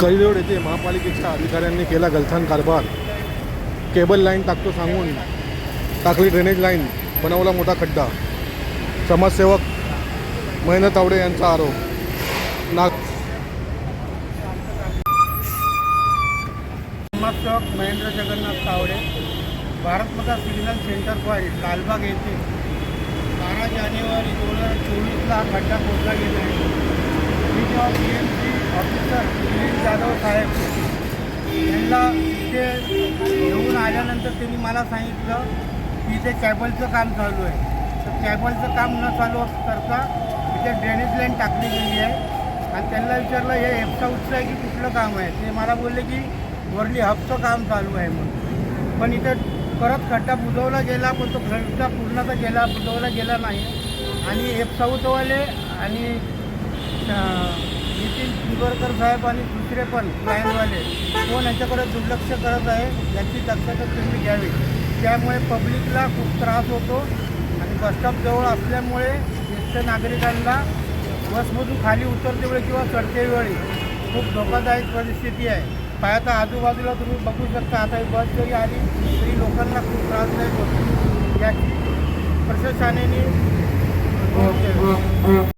कळीरोड येथे महापालिकेच्या अधिकाऱ्यांनी केला गलथान कारभार. केबल लाईन टाकतो सांगून टाकली ड्रेनेज लाईन बनवला मोठा खड्डा. समाजसेवक महेंद्र तावडे यांचा आरोप. नाग समाजसेवक Mahendra Jagannath Tawde Bharatmata signal centre point Lalbaug येथे बारा जानेवारी दोन हजार चोवीसला खड्डा खोदला गेला आहे. मी जेव्हा P M C officer Jadhav साहेब यांना इथे येऊन आल्यानंतर त्यांनी मला सांगितलं की इथे कॅबलचं काम चालू आहे. तर कॅबलचं काम न चालू करता इथे ड्रेनेज लाईन टाकली गेली आहे. आणि त्यांना विचारलं हे एफचा उच्च आहे की कुठलं काम आहे? ते मला बोलले की वरली हबचं काम चालू आहे म्हणून. पण इथं परत खड्डा बुजवला गेला पण तो खड्डा पूर्णचा गेला बुजवला गेला नाही. आणि एफ साऊथवाले आणि अं, नितीन साहेब आणि दुसरे पण क्लायंटवाले कोण यांच्याकडे दुर्लक्ष करत आहे याची दक्षता तुम्ही घ्यावी. त्यामुळे पब्लिकला खूप त्रास होतो आणि बसस्टॉपजवळ असल्यामुळे ज्येष्ठ नागरिकांना बसमधून खाली उतरते वेळी किंवा चढते वेळी खूप धोकादायक परिस्थिती आहे. पायाचा आजूबाजूला तुम्ही बघू शकता आता ही बस जरी आली तरी लोकांना खूप त्रासदायक होतो. याची प्रशासनाने